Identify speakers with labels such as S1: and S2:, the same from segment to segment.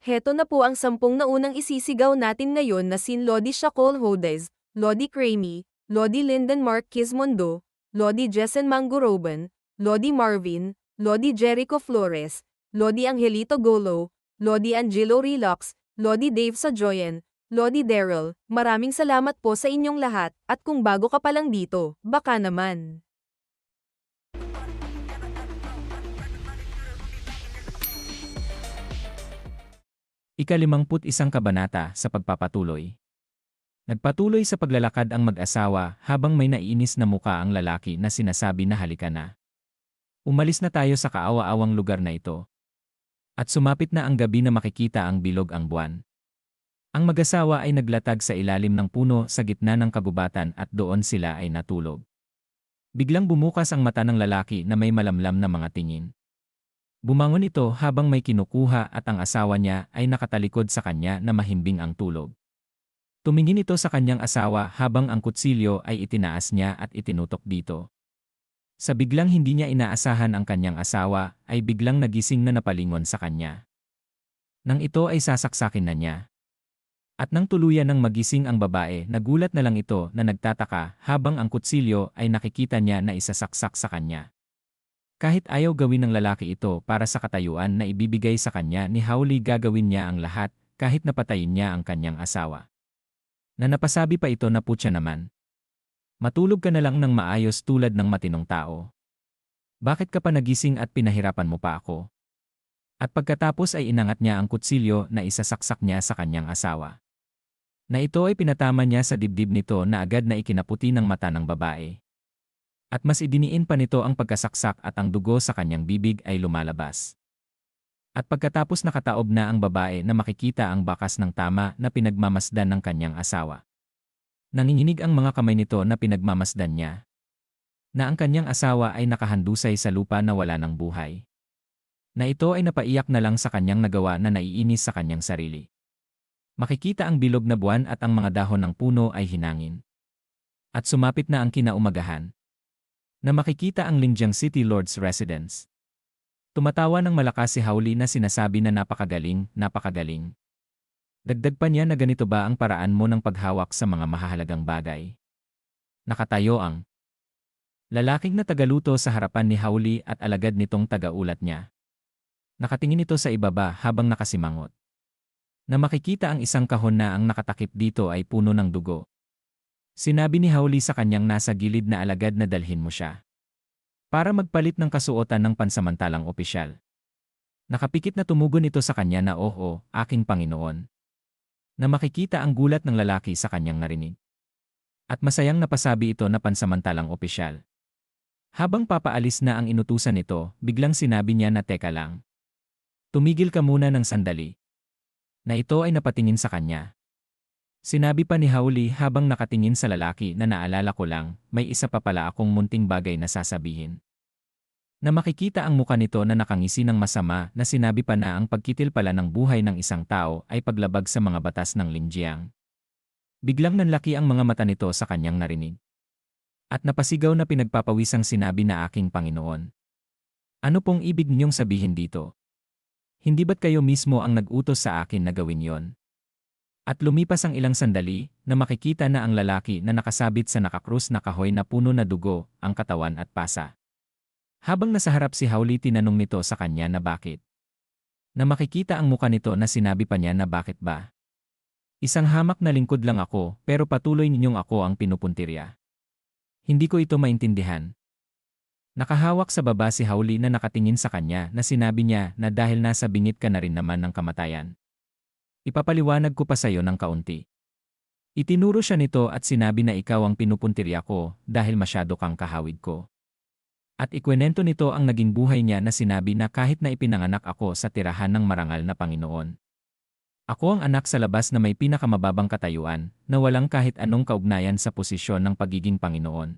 S1: Heto na po ang sampung na unang isisigaw natin ngayon na sin Lodi Shakol Hodes, Lodi Cramy, Lodi Linden Mark Kismondo, Lodi Jessen Manguroban, Lodi Marvin, Lodi Jericho Flores, Lodi Angelito Golo, Lodi Angelo Relax, Lodi Dave Sajoyan, Lodi Daryl, maraming salamat po sa inyong lahat, at kung bago ka pa lang dito, baka naman.
S2: Ikalimamput isang kabanata sa pagpapatuloy. Nagpatuloy sa paglalakad ang mag-asawa habang may naiinis na muka ang lalaki na sinasabi na halika na. Umalis na tayo sa kaawa-awang lugar na ito. At sumapit na ang gabi na makikita ang bilog ang buwan. Ang mag-asawa ay naglatag sa ilalim ng puno sa gitna ng kagubatan at doon sila ay natulog. Biglang bumukas ang mata ng lalaki na may malamlam na mga tingin. Bumangon ito habang may kinukuha at ang asawa niya ay nakatalikod sa kanya na mahimbing ang tulog. Tumingin ito sa kanyang asawa habang ang kutsilyo ay itinaas niya at itinutok dito. Sa biglang hindi niya inaasahan ang kanyang asawa, ay biglang nagising na napalingon sa kanya. Nang ito ay sasaksakin na niya. At nang tuluyan ng magising ang babae, nagulat na lang ito na nagtataka habang ang kutsilyo ay nakikita niya na isasaksak sa kanya. Kahit ayaw gawin ng lalaki ito para sa katayuan na ibibigay sa kanya ni Howley gagawin niya ang lahat kahit napatayin niya ang kanyang asawa. Na napasabi pa ito na putya naman. Matulog ka na lang ng maayos tulad ng matinong tao. Bakit ka pa nagising at pinahirapan mo pa ako? At pagkatapos ay inangat niya ang kutsilyo na isasaksak niya sa kanyang asawa. Na ito ay pinatama niya sa dibdib nito na agad na ikinaputi ng mata ng babae. At mas idiniin pa nito ang pagkasaksak at ang dugo sa kanyang bibig ay lumalabas. At pagkatapos nakataob na ang babae na makikita ang bakas ng tama na pinagmamasdan ng kanyang asawa. Nanginginig ang mga kamay nito na pinagmamasdan niya. Na ang kanyang asawa ay nakahandusay sa lupa na wala ng buhay. Na ito ay napaiyak na lang sa kanyang nagawa na naiinis sa kanyang sarili. Makikita ang bilog na buwan at ang mga dahon ng puno ay hinangin. At sumapit na ang kinaumagahan na makikita ang Linjiang City Lord's residence. Tumatawa ng malakas si Howley na sinasabi na napakagaling, napakagaling. Dagdag pa niya na ganito ba ang paraan mo ng paghawak sa mga mahahalagang bagay. Nakatayo ang lalaking na tagaluto sa harapan ni Howley at alagad nitong tagaulat niya. Nakatingin ito sa ibaba habang nakasimangot. Na makikita ang isang kahon na ang nakatakip dito ay puno ng dugo. Sinabi ni Howley sa kanyang nasa gilid na alagad na dalhin mo siya. Para magpalit ng kasuotan ng pansamantalang opisyal. Nakapikit na tumugon ito sa kanya na oo, aking Panginoon. Na makikita ang gulat ng lalaki sa kanyang narinig. At masayang napasabi ito na pansamantalang opisyal. Habang papaalis na ang inutusan nito, biglang sinabi niya na teka lang. Tumigil ka muna ng sandali. Na ito ay napatingin sa kanya. Sinabi pa ni Howley habang nakatingin sa lalaki na naalala ko lang, may isa pa pala akong munting bagay na sasabihin. Na makikita ang muka nito na nakangisi ng masama na sinabi pa na ang pagkitil pala ng buhay ng isang tao ay paglabag sa mga batas ng Linjiang. Biglang nanlaki ang mga mata nito sa kanyang narinig. At napasigaw na pinagpapawisang sinabi na aking Panginoon. Ano pong ibig niyong sabihin dito? Hindi ba't kayo mismo ang nag-utos sa akin na gawin yon? At lumipas ang ilang sandali, na makikita na ang lalaki na nakasabit sa nakakrus na kahoy na puno na dugo, ang katawan at pasa. Habang nasa harap si Howley tinanong nito sa kanya na bakit. Na makikita ang muka nito na sinabi pa niya na bakit ba. Isang hamak na lingkod lang ako pero patuloy ninyong ako ang pinupuntirya. Hindi ko ito maintindihan. Nakahawak sa baba si Howley na nakatingin sa kanya na sinabi niya na dahil nasa bingit ka na rin naman ng kamatayan. Ipapaliwanag ko pa sa iyo ng kaunti. Itinuro siya nito at sinabi na ikaw ang pinupuntirya ko dahil masyado kang kahawig ko. At ikwenento nito ang naging buhay niya na sinabi na kahit na ipinanganak ako sa tirahan ng marangal na Panginoon. Ako ang anak sa labas na may pinakamababang katayuan na walang kahit anong kaugnayan sa posisyon ng pagiging Panginoon.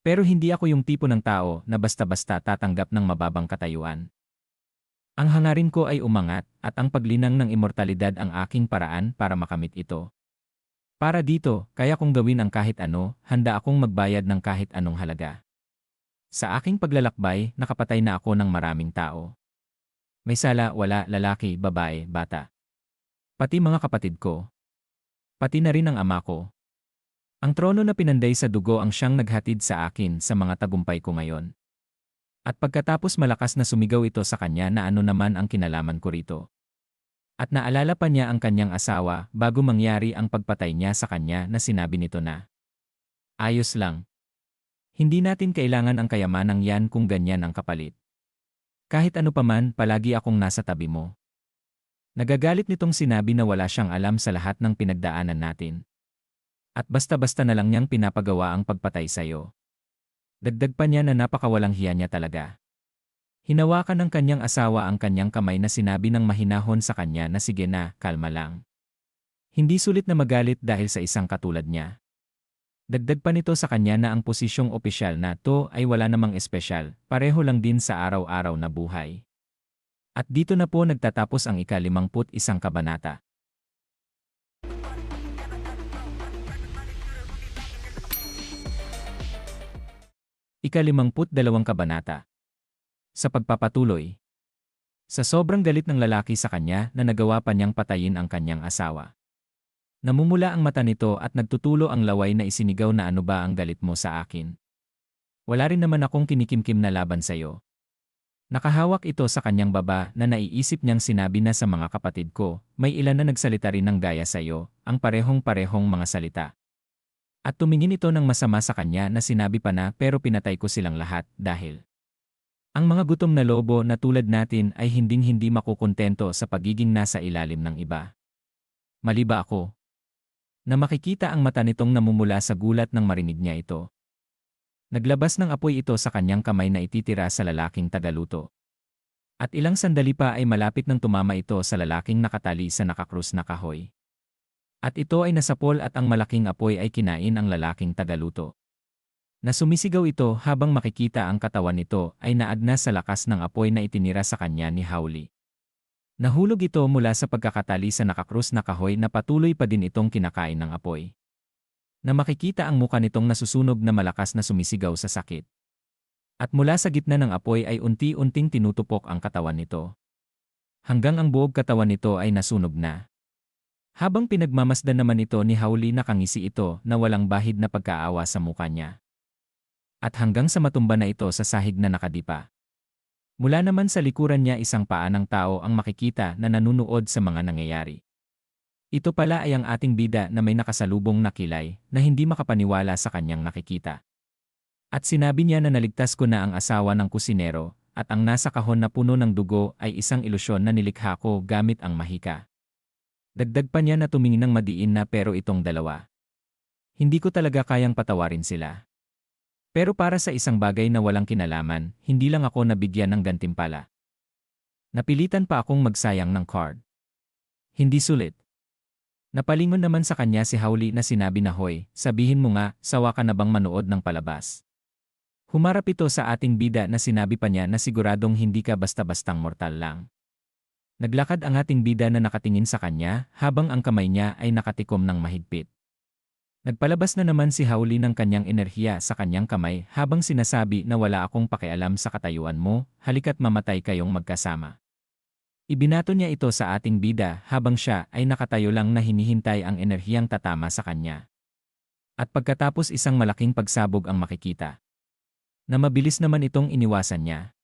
S2: Pero hindi ako yung tipo ng tao na basta-basta tatanggap ng mababang katayuan. Ang hangarin ko ay umangat at ang paglinang ng immortalidad ang aking paraan para makamit ito. Para dito, kaya kong gawin ang kahit ano, handa akong magbayad ng kahit anong halaga. Sa aking paglalakbay, nakapatay na ako ng maraming tao. May sala, wala, lalaki, babae, bata. Pati mga kapatid ko. Pati na rin ang ama ko. Ang trono na pinanday sa dugo ang siyang naghatid sa akin sa mga tagumpay ko ngayon. At pagkatapos malakas na sumigaw ito sa kanya na ano naman ang kinalaman ko rito. At naalala pa niya ang kanyang asawa bago mangyari ang pagpatay niya sa kanya na sinabi nito na, Ayos lang. Hindi natin kailangan ang kayamanang yan kung ganyan ang kapalit. Kahit ano paman, palagi akong nasa tabi mo. Nagagalit nitong sinabi na wala siyang alam sa lahat ng pinagdaanan natin. At basta-basta na lang niyang pinapagawa ang pagpatay sa'yo. Dagdag pa niya na napakawalang hiya niya talaga. Hinawakan ng kanyang asawa ang kanyang kamay na sinabi ng mahinahon sa kanya na sige na, kalma lang. Hindi sulit na magalit dahil sa isang katulad niya. Dagdag pa nito sa kanya na ang posisyong opisyal na to ay wala namang espesyal, pareho lang din sa araw-araw na buhay. At dito na po nagtatapos ang ikalimamput isang kabanata. Ikalimamput dalawang kabanata. Sa pagpapatuloy. Sa sobrang galit ng lalaki sa kanya na nagawa pa niyang patayin ang kanyang asawa. Namumula ang mata nito at nagtutulo ang laway na isinigaw na ano ba ang galit mo sa akin. Wala rin naman akong kinikimkim na laban sa iyo. Nakahawak ito sa kanyang baba na naiisip niyang sinabi na sa mga kapatid ko, may ilan na nagsalita rin ng gaya sa iyo, ang parehong-parehong mga salita. At tumingin ito ng masama sa kanya na sinabi pa na pero pinatay ko silang lahat dahil ang mga gutom na lobo na tulad natin ay hinding-hindi makukontento sa pagiging nasa ilalim ng iba. Mali ba ako? Na makikita ang mata nitong namumula sa gulat nang marinig niya ito. Naglabas ng apoy ito sa kanyang kamay na ititira sa lalaking tagaluto. At ilang sandali pa ay malapit nang tumama ito sa lalaking nakatali sa nakakrus na kahoy. At ito ay nasapol at ang malaking apoy ay kinain ang lalaking tagaluto. Na sumisigaw ito habang makikita ang katawan nito ay naagnas sa lakas ng apoy na itinira sa kanya ni Howley. Nahulog ito mula sa pagkakatali sa nakakrus na kahoy na patuloy pa din itong kinakain ng apoy. Na makikita ang muka nitong nasusunog na malakas na sumisigaw sa sakit. At mula sa gitna ng apoy ay unti-unting tinutupok ang katawan nito. Hanggang ang buog katawan nito ay nasunog na. Habang pinagmamasdan naman ito ni Howley nakangisi ito na walang bahid na pagkaawa sa muka niya. At hanggang sa matumba na ito sa sahig na nakadipa. Mula naman sa likuran niya isang paa ng tao ang makikita na nanunood sa mga nangyayari. Ito pala ay ang ating bida na may nakasalubong na kilay na hindi makapaniwala sa kanyang nakikita. At sinabi niya na naligtas ko na ang asawa ng kusinero at ang nasa kahon na puno ng dugo ay isang ilusyon na nilikha ko gamit ang mahika. Dagdag pa niya na tumingin ng madiin na pero itong dalawa. Hindi ko talaga kayang patawarin sila. Pero para sa isang bagay na walang kinalaman, hindi lang ako nabigyan ng gantimpala. Napilitan pa akong magsayang ng card. Hindi sulit. Napalingon naman sa kanya si Howley na sinabi na hoy, sabihin mo nga, sawa ka na bang manood ng palabas? Humarap ito sa ating bida na sinabi pa niya na siguradong hindi ka basta-bastang mortal lang. Naglakad ang ating bida na nakatingin sa kanya habang ang kamay niya ay nakatikom ng mahigpit. Nagpalabas na naman si Howley ng kanyang enerhiya sa kanyang kamay habang sinasabi na wala akong pakialam sa katayuan mo, halika't mamatay kayong magkasama. Ibinato niya ito sa ating bida habang siya ay nakatayo lang na hinihintay ang enerhiyang tatama sa kanya. At pagkatapos isang malaking pagsabog ang makikita. Na mabilis naman itong iniwasan niya.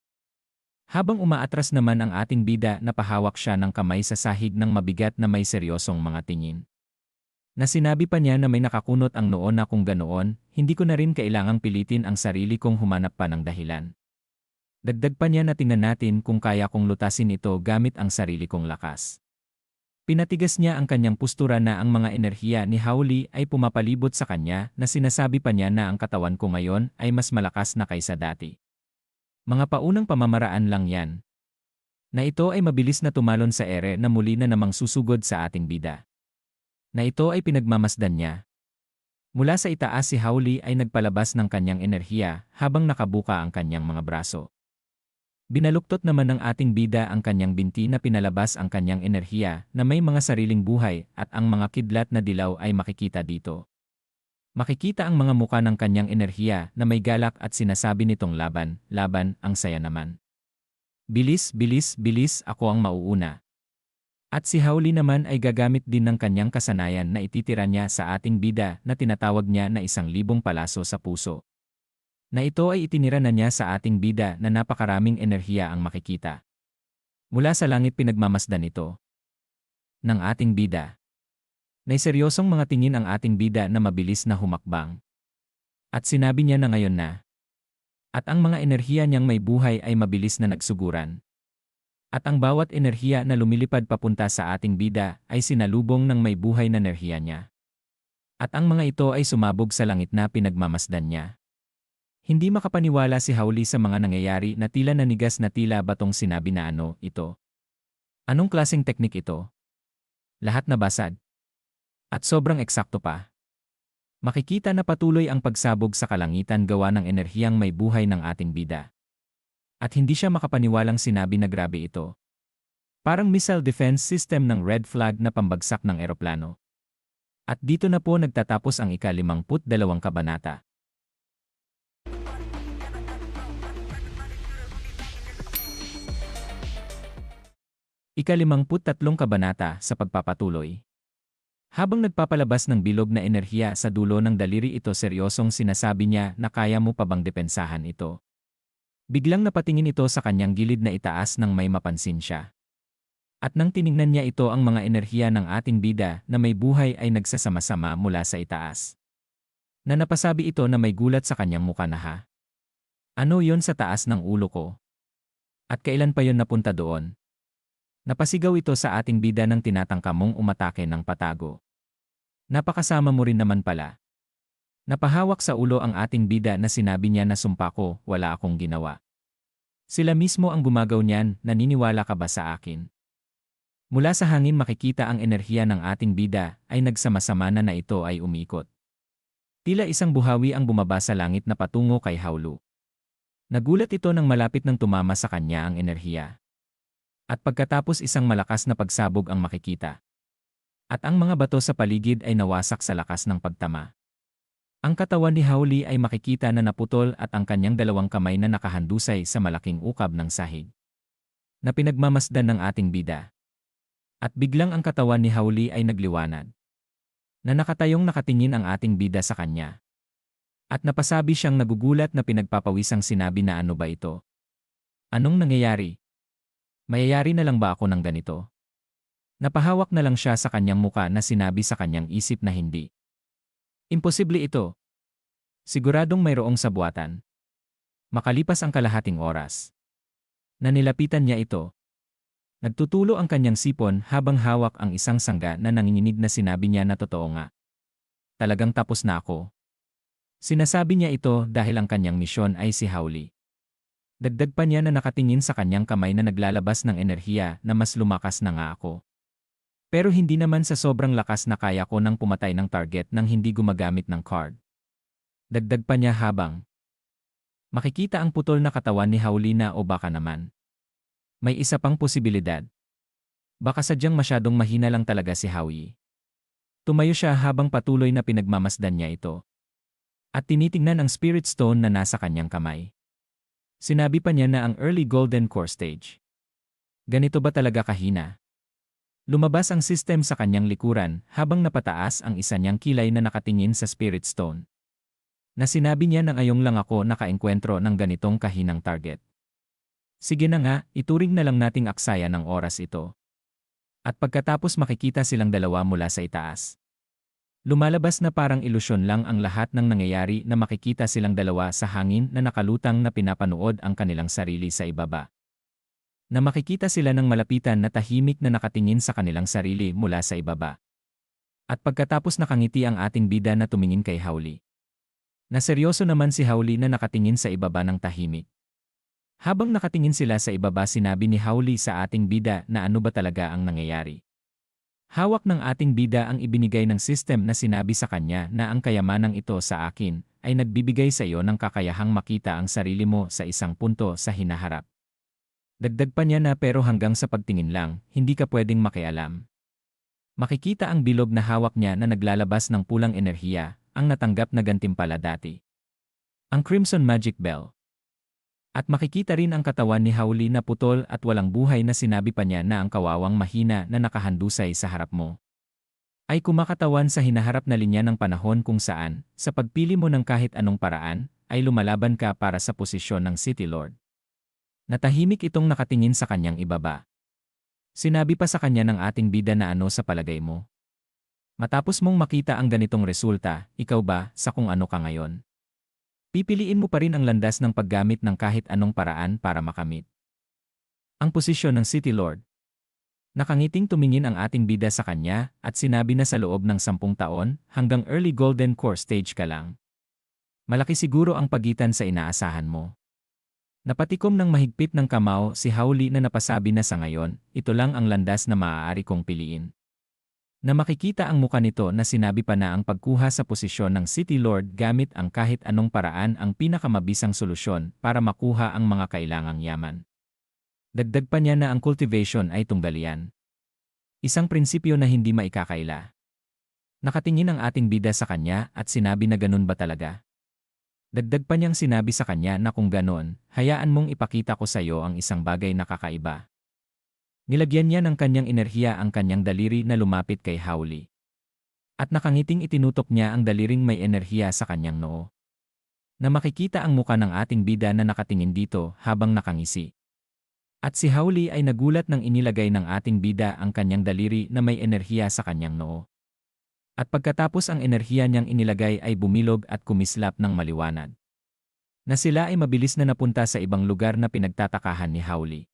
S2: Habang umaatras naman ang ating bida napahawak siya ng kamay sa sahig ng mabigat na may seryosong mga tingin. Na sinabi pa niya na may nakakunot ang noon na kung ganoon, hindi ko na rin kailangang pilitin ang sarili kong humanap pa ng dahilan. Dagdag pa niya na tingnan natin kung kaya kong lutasin ito gamit ang sarili kong lakas. Pinatigas niya ang kanyang postura na ang mga enerhiya ni Howley ay pumapalibot sa kanya na sinasabi pa niya na ang katawan ko ngayon ay mas malakas na kaysa dati. Mga paunang pamamaraan lang yan. Na ito ay mabilis na tumalon sa ere na muli na namang susugod sa ating bida na ito ay pinagmamasdan niya. Mula sa itaas si Howley ay nagpalabas ng kanyang enerhiya habang nakabuka ang kanyang mga braso. Binaluktot naman ng ating bida ang kanyang binti na pinalabas ang kanyang enerhiya na may mga sariling buhay at ang mga kidlat na dilaw ay makikita dito. Makikita ang mga muka ng kanyang enerhiya na may galak at sinasabi nitong laban, laban, ang saya naman. Bilis, bilis, bilis, ako ang mauuna. At si Howley naman ay gagamit din ng kanyang kasanayan na ititira niya sa ating bida na tinatawag niya na isang libong palaso sa puso. Na ito ay itinira na niya sa ating bida na napakaraming enerhiya ang makikita. Mula sa langit pinagmamasdan ito. Ng ating bida. May seryosong mga tingin ang ating bida na mabilis na humakbang. At sinabi niya na ngayon na. At ang mga enerhiya niyang may buhay ay mabilis na nagsuguran. At ang bawat enerhiya na lumilipad papunta sa ating bida ay sinalubong ng may buhay na enerhiya niya. At ang mga ito ay sumabog sa langit na pinagmamasdan niya. Hindi makapaniwala si Howley sa mga nangyayari na tila nanigas na tila batong sinabi na ano, ito. Anong klaseng teknik ito? Lahat nabasad. At sobrang eksakto pa. Makikita na patuloy ang pagsabog sa kalangitan gawa ng enerhiyang may buhay ng ating bida. At hindi siya makapaniwalang sinabi na grabe ito. Parang missile defense system ng red flag na pambagsak ng eroplano. At dito na po nagtatapos ang ika-52 kabanata. Ika-53 kabanata sa pagpapatuloy. Habang nagpapalabas ng bilog na enerhiya sa dulo ng daliri ito seryosong sinasabi niya na kaya mo pa bang depensahan ito. Biglang napatingin ito sa kanyang gilid na itaas nang may mapansin siya. At nang tiningnan niya ito ang mga enerhiya ng ating bida na may buhay ay nagsasama-sama mula sa itaas. Na napasabi ito na may gulat sa kanyang muka na ha. Ano yon sa taas ng ulo ko? At kailan pa yon napunta doon? Napasigaw ito sa ating bida ng tinatangka mong umatake ng patago. Napakasama mo rin naman pala. Napahawak sa ulo ang ating bida na sinabi niya na sumpa ko, wala akong ginawa. Sila mismo ang gumagaw niyan, naniniwala ka ba sa akin? Mula sa hangin makikita ang enerhiya ng ating bida ay nagsamasama na na ito ay umikot. Tila isang buhawi ang bumaba sa langit na patungo kay Howlu. Nagulat ito nang malapit nang tumama sa kanya ang enerhiya. At pagkatapos isang malakas na pagsabog ang makikita. At ang mga bato sa paligid ay nawasak sa lakas ng pagtama. Ang katawan ni Howley ay makikita na naputol at ang kanyang dalawang kamay na nakahandusay sa malaking ukab ng sahig. Na pinagmamasdan ng ating bida. At biglang ang katawan ni Howley ay nagliwanag. Na nakatayong nakatingin ang ating bida sa kanya. At napasabi siyang nagugulat na pinagpapawisang sinabi na ano ba ito? Anong nangyayari? Mayayari na lang ba ako ng ganito? Napahawak na lang siya sa kanyang muka na sinabi sa kanyang isip na hindi. Imposible ito. Siguradong mayroong sabuatan. Makalipas ang kalahating oras. Nanilapitan niya ito. Nagtutulo ang kanyang sipon habang hawak ang isang sangga na nanginginig na sinabi niya na totoo nga. Talagang tapos na ako. Sinasabi niya ito dahil ang kanyang misyon ay si Howley. Dagdag pa niya na nakatingin sa kanyang kamay na naglalabas ng enerhiya na mas lumakas na nga ako. Pero hindi naman sa sobrang lakas na kaya ko nang pumatay ng target nang hindi gumagamit ng card. Dagdag pa niya habang makikita ang putol na katawan ni Haulina o baka naman. May isa pang posibilidad. Baka sadyang masyadong mahina lang talaga si Howie. Tumayo siya habang patuloy na pinagmamasdan niya ito. At tinitingnan ang spirit stone na nasa kanyang kamay. Sinabi pa niya na ang early golden core stage. Ganito ba talaga kahina? Lumabas ang system sa kanyang likuran habang napataas ang isa niyang kilay na nakatingin sa Spirit Stone. Na sinabi niya nang ayong lang ako nakaengkwentro ng ganitong kahinang target. Sige na nga, ituring na lang nating aksaya ng oras ito. At pagkatapos makikita silang dalawa mula sa itaas. Lumalabas na parang ilusyon lang ang lahat ng nangyayari na makikita silang dalawa sa hangin na nakalutang na pinapanood ang kanilang sarili sa ibaba na makikita sila ng malapitan na tahimik na nakatingin sa kanilang sarili mula sa ibaba. At pagkatapos nakangiti ang ating bida na tumingin kay Howley. Na seryoso naman si Howley na nakatingin sa ibaba ng tahimik. Habang nakatingin sila sa ibaba sinabi ni Howley sa ating bida na ano ba talaga ang nangyayari. Hawak ng ating bida ang ibinigay ng system na sinabi sa kanya na ang kayamanang ito sa akin ay nagbibigay sa iyo ng kakayahang makita ang sarili mo sa isang punto sa hinaharap. Dagdag pa niya na pero hanggang sa pagtingin lang, hindi ka pwedeng makialam. Makikita ang bilog na hawak niya na naglalabas ng pulang enerhiya, ang natanggap na gantimpala dati. Ang Crimson Magic Bell. At makikita rin ang katawan ni Howley na putol at walang buhay na sinabi pa niya na ang kawawang mahina na nakahandusay sa harap mo. Ay kumakatawan sa hinaharap na linya ng panahon kung saan, sa pagpili mo ng kahit anong paraan, ay lumalaban ka para sa posisyon ng City Lord. Natahimik itong nakatingin sa kanyang ibaba. Sinabi pa sa kanya ng ating bida na ano sa palagay mo. Matapos mong makita ang ganitong resulta, ikaw ba, sa kung ano ka ngayon? Pipiliin mo pa rin ang landas ng paggamit ng kahit anong paraan para makamit. Ang posisyon ng City Lord. Nakangiting tumingin ang ating bida sa kanya at sinabi na sa loob ng sampung taon hanggang early golden core stage ka lang. Malaki siguro ang pagitan sa inaasahan mo. Napatikom ng mahigpit ng kamao si Howley na napasabi na sa ngayon, ito lang ang landas na maaari kong piliin. Na makikita ang muka nito na sinabi pa na ang pagkuha sa posisyon ng City Lord gamit ang kahit anong paraan ang pinakamabisang solusyon para makuha ang mga kailangang yaman. Dagdag pa niya na ang cultivation ay tunggalian. Isang prinsipyo na hindi maikakaila. Nakatingin ang ating bida sa kanya at sinabi na ganun ba talaga? Dagdag pa niyang sinabi sa kanya na kung ganon, hayaan mong ipakita ko sa iyo ang isang bagay na kakaiba. Nilagyan niya ng kanyang enerhiya ang kanyang daliri na lumapit kay Howley. At nakangiting itinutok niya ang daliring may enerhiya sa kanyang noo. Na makikita ang muka ng ating bida na nakatingin dito habang nakangisi. At si Howley ay nagulat nang inilagay ng ating bida ang kanyang daliri na may enerhiya sa kanyang noo. At pagkatapos ang enerhiya niyang inilagay ay bumilog at kumislap ng maliwanag. Na sila ay mabilis na napunta sa ibang lugar na pinagtatakahan ni Howley.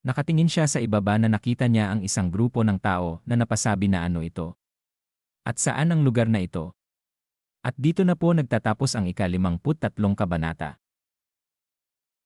S2: Nakatingin siya sa ibaba na nakita niya ang isang grupo ng tao na napasabi na ano ito. At saan ang lugar na ito? At dito na po nagtatapos ang ika-53 kabanata.